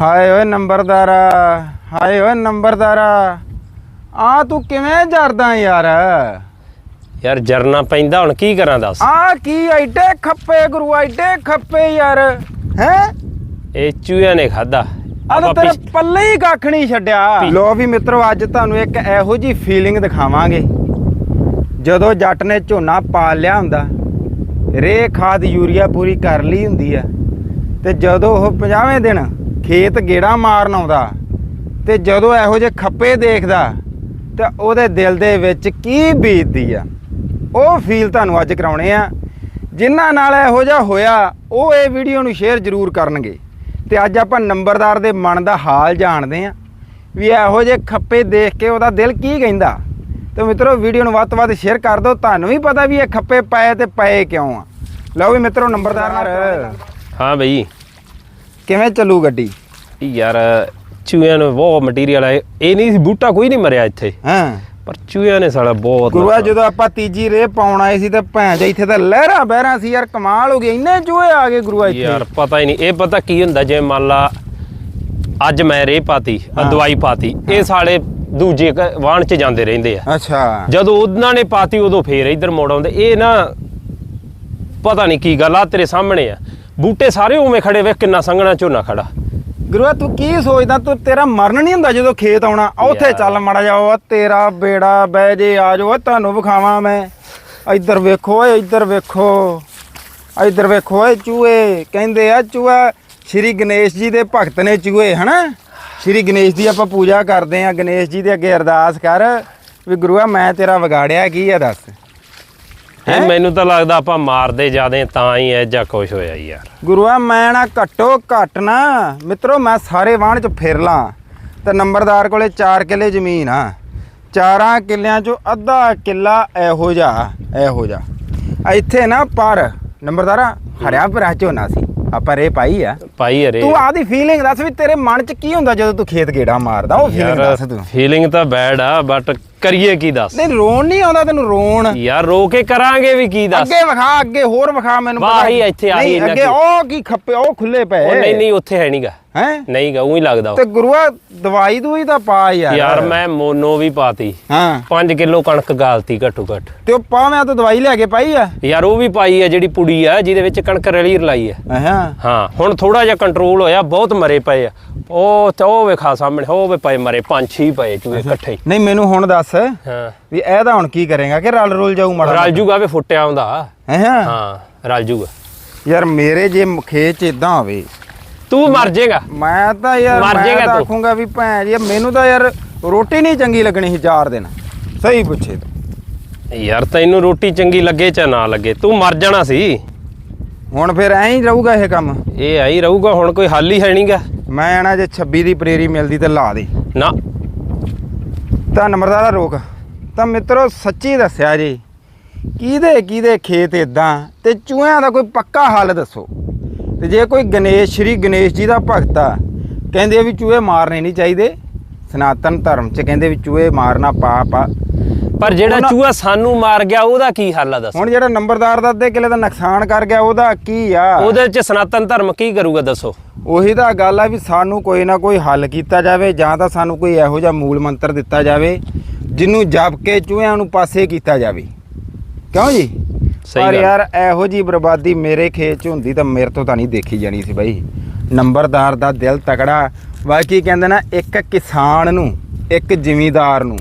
ਹਾਏ ਓਏ ਨੰਬਰਦਾਰਾ ਹਾਏ ਓਏ ਨੰਬਰਦਾਰਾ। ਆ ਤੂੰ ਕਿਵੇਂ ਜਰਦਾ ਯਾਰ? ਯਾਰ ਜਰਨਾ ਪੈਂਦਾ ਹੁਣ ਕੀ ਕਰਾਂ ਦੱਸ? ਆ ਕੀ ਐਡੇ ਖੱਪੇ ਗੁਰੂ ਐਡੇ ਖੱਪੇ ਯਾਰ। ਹੈ? ਇਹ ਚੂਹਿਆਂ ਨੇ ਖਾਦਾ ਆ ਤਾਂ ਤੇਰੇ ਪੱਲੇ ਹੀ ਕੱਖ ਨਹੀਂ ਛੱਡਿਆ। ਲੋ ਵੀ ਮਿੱਤਰੋ ਅੱਜ ਤੁਹਾਨੂੰ ਇੱਕ ਇਹੋ ਜੀ ਫੀਲਿੰਗ ਦਿਖਾਵਾਂਗੇ। ਜਦੋਂ ਜੱਟ ਨੇ ਝੋਨਾ ਪਾਲ ਲਿਆ ਹੁੰਦਾ ਰੇ ਖਾਦ ਯੂਰੀਆ ਪੂਰੀ ਕਰ ਲਈ ਹੁੰਦੀ ਆ ਤੇ ਜਦੋਂ ਉਹ 50ਵੇਂ ਦਿਨ ਖੇਤ ਗੇੜਾ ਮਾਰਨ ਆਉਂਦਾ ਤੇ ਜਦੋਂ ਇਹੋ ਜਿਹੇ ਖੱਪੇ ਦੇਖਦਾ ਤੇ ਉਹਦੇ ਦਿਲ ਦੇ ਵਿੱਚ ਕੀ ਬੀਤਦੀ ਆ? ਉਹ ਫੀਲ ਤੁਹਾਨੂੰ ਅੱਜ ਕਰਾਉਣੇ ਆ। ਜਿਨ੍ਹਾਂ ਨਾਲ ਇਹੋ ਜਿਹਾ ਹੋਇਆ ਉਹ ਇਹ ਵੀਡੀਓ ਨੂੰ ਸ਼ੇਅਰ ਜ਼ਰੂਰ ਕਰਨਗੇ। ਤੇ ਅੱਜ ਆਪਾਂ ਨੰਬਰਦਾਰ ਦੇ ਮਨ ਦਾ ਹਾਲ ਜਾਣਦੇ ਆ ਵੀ ਇਹੋ ਜਿਹੇ ਖੱਪੇ ਦੇਖ ਕੇ ਉਹਦਾ ਦਿਲ ਕੀ ਕਹਿੰਦਾ। ਤੇ ਮਿੱਤਰੋ ਵੀਡੀਓ ਨੂੰ ਵੱਧ ਤੋਂ ਵੱਧ ਸ਼ੇਅਰ ਕਰ ਦਿਓ। ਤੁਹਾਨੂੰ ਵੀ ਪਤਾ ਵੀ ਇਹ ਖੱਪੇ ਪਏ ਤੇ ਪਏ ਕਿਉਂ ਆ। ਲਓ ਵੀ ਮਿੱਤਰੋ ਨੰਬਰਦਾਰ ਨਾਲ ਹਾਂ ਬਈ। ਕਿਵੇਂ ਚੱਲੂ ਗੱਡੀ? ਯਾਰ ਚੂਹਿਆਂ ਨੂੰ ਬਹੁਤ ਮਟੀਰੀਅਲ ਹੈ ਇਹ ਨਹੀਂ ਸੀ ਬੂਟਾ ਕੋਈ ਨਹੀਂ ਮਰਿਆ ਇੱਥੇ। ਹਾਂ। ਪਰ ਚੂਹਿਆਂ ਨੇ ਸਾਲਾ ਬਹੁਤ ਗੁਰੂਆ ਜਦੋਂ ਆਪਾਂ ਤੀਜੀ ਰੇ ਪਾਉਣ ਆਏ ਸੀ ਤੇ ਭੈਣ ਜੀ ਇੱਥੇ ਤਾਂ ਲਹਿਰਾਂ ਬਹਿਰਾਂ ਸੀ ਯਾਰ ਕਮਾਲ ਹੋ ਗਈ। ਇੰਨੇ ਚੂਹੇ ਆ ਗਏ ਗੁਰੂਆ ਇੱਥੇ। ਯਾਰ ਪਤਾ ਹੀ ਨਹੀਂ। ਇਹ ਪਤਾ ਕੀ ਹੁੰਦਾ ਜੇ ਮੰਨ ਲਾ ਅੱਜ ਮੈਂ ਰੇ ਪਾਤੀ ਆ। ਦਵਾਈ ਪਾਤੀ ਇਹ ਸਾਲੇ ਦੂਜੇ ਵਾਹਣ ਚ ਜਾਂਦੇ ਰਹਿੰਦੇ ਆ। ਅੱਛਾ। ਜਦੋਂ ਉਹਨਾਂ ਨੇ ਪਾਤੀ ਉਦੋਂ ਫੇਰ ਇੱਧਰ ਮੋੜ ਆਉਂਦੇ। ਇਹ ਨਾ ਪਤਾ ਨਹੀਂ ਕੀ ਗੱਲ ਆ ਤੇਰੇ ਸਾਹਮਣੇ ਆ। ਬੂਟੇ ਸਾਰੇ ਉਵੇਂ ਖੜੇ ਵੇ ਕਿੰਨਾ ਸੰਘਣਾ ਝੋਨਾ ਖੜਾ। ਗੁਰੂਆ ਤੂੰ ਕੀ ਸੋਚਦਾ? ਤੂੰ ਤੇਰਾ ਮਰਨ ਨਹੀਂ ਹੁੰਦਾ ਜਦੋਂ ਖੇਤ ਆਉਣਾ? ਆ ਉੱਥੇ। ਚੱਲ ਮੜਾ ਜਾਓ ਤੇਰਾ ਬੇੜਾ ਬਹਿ ਜੇ ਆ ਜਾਓ ਤੁਹਾਨੂੰ ਵਿਖਾਵਾਂ ਮੈਂ। ਇੱਧਰ ਵੇਖੋ ਓਏ ਇੱਧਰ ਵੇਖੋ। ਇੱਧਰ ਵੇਖੋ ਓਏ ਚੂਹੇ। ਕਹਿੰਦੇ ਆ ਚੂਹਾ ਸ਼੍ਰੀ ਗਣੇਸ਼ ਜੀ ਦੇ ਭਗਤ ਨੇ ਚੂਹੇ ਹਨਾ? ਸ਼੍ਰੀ ਗਣੇਸ਼ ਦੀ ਆਪਾਂ ਪੂਜਾ ਕਰਦੇ ਆ। ਗਣੇਸ਼ ਜੀ ਦੇ ਅੱਗੇ ਅਰਦਾਸ ਕਰ ਵੀ ਗੁਰੂਆ ਮੈਂ ਤੇਰਾ ਵਿਗਾੜਿਆ ਕੀ ਆ ਦੱਸ। ਇਹ ਮੈਨੂੰ ਤਾਂ ਲੱਗਦਾ ਆਪਾਂ ਮਾਰਦੇ ਜਾਦੇ ਤਾਂ ਹੀ ਐ ਜਾਂ ਕੁਛ ਹੋਇਆ ਯਾਰ। ਗੁਰੂਆ ਮੈਂ ਨਾ ਘੱਟੋ ਘੱਟ ਨਾ ਮਿੱਤਰੋ ਮੈਂ ਸਾਰੇ ਵਾਹਣ ਚ ਫਿਰ ਲਾਂ। ਤੇ ਨੰਬਰਦਾਰ ਕੋਲੇ 4 ਕਿੱਲੇ ਜ਼ਮੀਨ ਆ। ਚਾਰਾਂ ਕਿੱਲਿਆਂ ਚੋਂ ਅੱਧਾ ਕਿੱਲਾ ਇਹੋ ਜਿਹਾ ਇਹੋ ਜਿਹਾ। ਇੱਥੇ ਨਾ ਪਰ ਨੰਬਰਦਾਰਾ ਹਰਿਆ ਭਰਿਆ ਝੋਨਾ ਸੀ। ਆਪਾਂ ਰੇ ਪਾਈ ਆ। ਪਾਈ ਅਰੇ ਤੂੰ ਆਦੀ ਫੀਲਿੰਗ ਦੱਸ ਵੀ ਤੇਰੇ ਮਨ ਚ ਕੀ ਹੁੰਦਾ ਜਦੋਂ ਤੂੰ ਖੇਤ ਗੇੜਾ ਮਾਰਦਾ? ਉਹ ਫੀਲਿੰਗ ਦੱਸ ਤੂੰ। ਫੀਲਿੰਗ ਤਾਂ ਬੈਡ ਆ ਬਟ ਕਰੀਏ ਕੀ ਦੱਸ? ਨਹੀਂ ਰੋਣ ਨਹੀਂ ਆਉਂਦਾ ਤੈਨੂੰ ਰੋਣ। ਯਾਰ ਰੋ ਕੇ ਕਰਾਂਗੇ ਵੀ ਕੀ ਦੱਸ? ਅੱਗੇ ਵਿਖਾ ਅੱਗੇ ਹੋਰ ਵਿਖਾ ਮੈਨੂੰ ਵਾਹ, ਆਹੀ ਇੱਥੇ, ਆਹੀ ਨਹੀਂ, ਅੱਗੇ। ਉਹ ਕੀ ਖੱਪੇ ਉਹ ਖੁੱਲੇ ਪਏ। ਉਹ ਨਹੀਂ ਨਹੀਂ ਉੱਥੇ ਹੈ ਨਹੀਂਗਾ ਹੈ? ਨਹੀਂਗਾ ਉਹੀ ਲੱਗਦਾ। ਤੇ। ਗੁਰੂਆ ਦਵਾਈ ਦੂਈ ਤਾਂ ਪਾ ਯਾਰ। ਯਾਰ ਮੈਂ ਮੋਨੋ ਵੀ ਪਾਤੀ। ਹਾਂ। 5 ਕਿਲੋ ਕਣਕ ਗਾਲਤੀ ਘੱਟੋ ਘੱਟ ਤੇ ਉਹ ਪਾਵੇਂ ਤਾਂ ਦਵਾਈ ਲੈ ਕੇ ਪਾਈ ਆ। ਯਾਰ ਉਹ ਵੀ ਪਾਈ ਹੈ ਜਿਹੜੀ ਪੁੜੀ ਆ ਜਿਹਦੇ ਵਿੱਚ ਕਣਕ ਰਲੀ ਰਲਾਈ ਹੈ ਹਾਂ ਹਾਂ ਹੁਣ ਥੋੜਾ ਜਿਹਾ ਕੰਟਰੋਲ ਹੋਇਆ ਬਹੁਤ ਮਰੇ ਪਏ ਆ। ਉਹ ਤੇ ਉਹ ਵੇਖਾ ਸਾਹਮਣੇ ਉਹ ਵੇ ਪਏ ਮਰੇ ਪੰਜ ਛੇ ਪਏ ਚੂਹੇ ਇਕੱਠੇ। ਨਹੀਂ ਮੈਨੂੰ ਹੁਣ ਦੱਸ ਹਾਂ। ਵੀ ਇਹਦਾ ਹੁਣ ਕੀ ਕਰੇਗਾ ਕਿ ਰਲ ਰੁਲ ਜਾਊ ਮੜਾ ਰਲ ਜੂਗਾ ਵੇ ਫੁੱਟਿਆ ਹੁੰਦਾ। ਹਾਂ ਹਾਂ ਰਲ ਜੂਗਾ। ਯਾਰ ਮੇਰੇ ਜੇ ਖੇਤ ਚ ਇਦਾਂ ਹੋਵੇ ਤੂੰ ਮਰ ਜਾਏਗਾ। ਮੈਂ ਤਾਂ ਯਾਰ ਮਰ ਜਾਏਗਾ ਤਾਂ ਤੂੰ। ਆਖੂੰਗਾ ਵੀ ਭੈਣ ਜੀ ਮੈਨੂੰ ਤਾਂ ਯਾਰ ਰੋਟੀ ਨਹੀਂ ਚੰਗੀ ਲੱਗਣੀ ਸੀ ਚਾਰ ਦਿਨ। ਸਹੀ ਪੁੱਛੇ ਤੂੰ। ਯਾਰ ਤੈਨੂੰ ਰੋਟੀ ਚੰਗੀ ਲੱਗੇ ਚਾਹ ਨਾ ਲੱਗੇ? ਤੂੰ ਮਰ ਜਾਣਾ ਸੀ। ਹੁਣ ਫਿਰ ਐਂ ਹੀ ਰਹੂਗਾ ਇਹ ਕੰਮ? ਇਹ ਆਈ ਰਹੂਗਾ ਹੁਣ ਕੋਈ ਹੱਲ ਹੀ ਹੈ ਨਹੀਂਗਾ ਮੈਂ ਆਣਾ ਜੇ 26 ਦੀ ਪ੍ਰੇਰੀ ਮਿਲਦੀ ਤੇ ਲਾ ਦੇ। ਨਾ। ਤਾਂ ਨੰਬਰਦਾਰਾ ਰੋਕ। ਤਾਂ ਮਿੱਤਰੋ ਸੱਚੀ ਦੱਸਿਆ ਜੀ। ਕਿਹਦੇ ਕਿਹਦੇ ਖੇਤ ਇਦਾਂ ਤੇ ਚੂਹਿਆਂ ਦਾ ਕੋਈ ਪੱਕਾ ਹੱਲ ਦੱਸੋ। ਤੇ ਜੇ ਕੋਈ ਗਣੇਸ਼ ਸ਼੍ਰੀ ਗਣੇਸ਼ ਜੀ ਦਾ ਭਗਤ ਆ ਕਹਿੰਦੇ ਵੀ ਚੂਹੇ ਮਾਰਨੇ ਨਹੀਂ ਚਾਹੀਦੇ ਸਨਾਤਨ ਧਰਮ ਚ ਕਹਿੰਦੇ ਵੀ ਚੂਹੇ ਮਾਰਨਾ ਪਾਪ ਆ। ਪਰ ਜਿਹੜਾ ਚੂਹਾ ਸਾਨੂੰ ਮਾਰ ਗਿਆ ਉਹਦਾ ਕੀ ਹੱਲ ਆ ਦੱਸ? ਹੁਣ ਜਿਹੜਾ ਨੰਬਰਦਾਰ ਦਾ ਅੱਧੇ ਕਿਲੇ ਦਾ ਨੁਕਸਾਨ ਕਰ ਗਿਆ ਉਹਦਾ ਕੀ ਆ? ਉਹਦੇ ਚ ਸਨਾਤਨ ਧਰਮ ਕੀ ਕਰੂਗਾ ਦੱਸੋ? ਉਹੀ ਤਾਂ ਗੱਲ ਆ ਵੀ ਸਾਨੂੰ ਕੋਈ ਨਾ ਕੋਈ ਹੱਲ ਕੀਤਾ ਜਾਵੇ ਜਾਂ ਤਾਂ ਸਾਨੂੰ ਕੋਈ ਇਹੋ ਜਿਹਾ ਮੂਲ ਮੰਤਰ ਦਿੱਤਾ ਜਾਵੇ ਜਿਹਨੂੰ ਜਪ ਕੇ ਚੂਹਿਆਂ ਨੂੰ ਪਾਸੇ ਕੀਤਾ ਜਾਵੇ। ਕਿਉਂ ਜੀ? ਸਹੀ ਪਰ ਗੱਲ। ਯਾਰ ਇਹੋ ਜੀ ਬਰਬਾਦੀ ਮੇਰੇ ਖੇਤ 'ਚ ਹੁੰਦੀ ਤਾਂ ਮੇਰੇ ਤੋਂ ਤਾਂ ਨਹੀਂ ਦੇਖੀ ਜਾਣੀ ਸੀ ਬਾਈ। ਨੰਬਰਦਾਰ ਦਾ ਦਿਲ ਤਕੜਾ। ਬਾਕੀ ਕਹਿੰਦੇ ਨਾ ਇੱਕ ਕਿਸਾਨ ਨੂੰ ਇੱਕ ਜ਼ਿਮੀਂਦਾਰ ਨੂੰ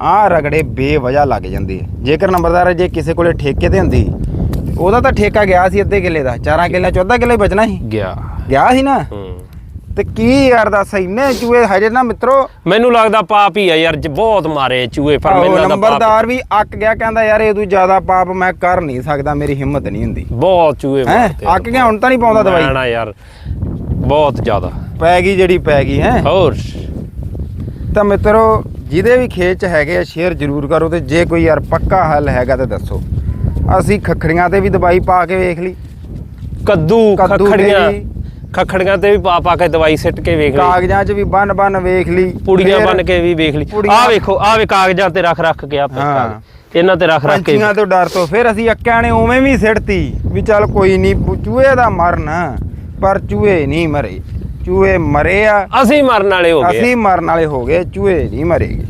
ਆਹ ਰਗੜੇ ਬੇਵਜ੍ਹਾ ਲੱਗ ਜਾਂਦੇ ਆ। ਜੇਕਰ ਨੰਬਰਦਾਰ ਜੇ ਕਿਸੇ ਕੋਲੇ ਠੇਕੇ ਤੇ ਹੁੰਦੀ ਤੇ ਉਹਦਾ ਤਾਂ ਠੇਕਾ ਗਿਆ ਸੀ ਅੱਧੇ ਕਿੱਲੇ ਦਾ ਚਾਰਾਂ ਕਿੱਲਿਆਂ ਚ ਅੱਧਾ ਕਿੱਲੇ ਬਚਣਾ ਸੀ। ਗਿਆ। ਗਿਆ ਸੀ ਨਾ? ਹੂੰ। ਤੇ ਕੀ ਯਾਰ ਦੱਸ ਇੰਨੇ ਚੂਹੇ ਹਜੇ ਨਾ ਮਿੱਤਰੋ। ਮੈਨੂੰ ਲੱਗਦਾ ਪਾਪ ਹੀ ਆ ਯਾਰ ਜ- ਬਹੁਤ ਮਾਰੇ ਚੂਹੇ ਪਰ ਆਹੋ, ਮੈਨੂੰ ਲੱਗਦਾ ਪਾਪ ਨੰਬਰਦਾਰ ਵੀ ਅੱਕ ਗਿਆ ਕਹਿੰਦਾ ਯਾਰ ਇਹ ਤੋਂ ਜ਼ਿਆਦਾ ਪਾਪ ਮੈਂ ਕਰ ਨਹੀਂ ਸਕਦਾ ਮੇਰੀ ਹਿੰਮਤ ਨਹੀਂ ਹੁੰਦੀ। ਬਹੁਤ ਚੂਹੇ ਹੈ? ਮਾਰਤੇ ਅੱਕ ਗਿਆ ਹੁਣ ਤਾਂ ਨਹੀਂ ਪਾਉਂਦਾ ਦਵਾਈ? ਨਾ ਯਾਰ ਬਹੁਤ ਜ਼ਿਆਦਾ। ਪੈ ਗਈ ਜਿਹੜੀ ਪੈ ਗਈ ਹੈ? ਹੋਰ? ਤਾਂ ਮਿੱਤਰੋ ਜਿਹਦੇ ਵੀ ਖੇਤ ਚ ਹੈਗੇ ਆ ਸ਼ੇਅਰ ਜ਼ਰੂਰ ਕਰੋ ਤੇ ਜੇ ਕੋਈ ਯਾਰ ਪੱਕਾ ਹੱਲ ਹੈਗਾ ਤੇ ਦੱਸੋ। ਅਸੀਂ ਖਖੜੀਆਂ ਤੇ ਵੀ ਦਵਾਈ ਪਾ ਕੇ ਵੇਖ ਲਈ। ਕੱਦੂ ਕੱਦੂ ਤੇ ਖਖੜੀਆਂ ਵੀ। ਖਖੜੀਆਂ ਤੇ ਵੀ ਪਾ ਪਾ ਕੇ ਦਵਾਈ ਸਿੱਟ ਕੇ ਵੇਖ ਲਈ। ਕਾਗਜ਼ਾਂ 'ਚ ਵੀ ਬੰਨ ਬੰਨ ਵੇਖ ਲਈ ਪੁੜੀਆਂ ਫਿਰ ਬਣ ਕੇ ਵੀ ਵੇਖ ਲਈ। ਪੁੜੀਆਂ- ਆਹ ਵੇਖੋ ਆਹ ਵੇ ਕਾਗਜ਼ਾਂ ਤੇ ਰੱਖ ਰੱਖ ਕੇ ਆ ਪਏ ਹਾਂ। ਕਾਗਜ਼। ਇਹਨਾਂ ਤੇ ਰੱਖ ਰੱਖ ਕੇ ਪੰਛੀਆਂ ਤੋਂ ਡਰ ਤੋਂ ਫਿਰ ਅਸੀਂ ਅੱਕਿਆਂ ਨੇ ਉਵੇਂ ਵੀ ਸਿੱਟਤੀ ਵੀ ਚੱਲ ਕੋਈ ਨਹੀਂ ਚੂਹੇ ਦਾ ਮਰਨ ਪਰ ਚੂਹੇ ਨਹੀਂ ਮਰੇ। ਚੂਹੇ ਮਰੇ ਆ। ਅਸੀਂ ਮਰਨ ਵਾਲੇ ਹੋ ਗਏ ਅਸੀਂ ਮਰਨ ਵਾਲੇ ਹੋ ਗਏ ਚੂਹੇ ਨਹੀਂ ਮਰੇਗੇ।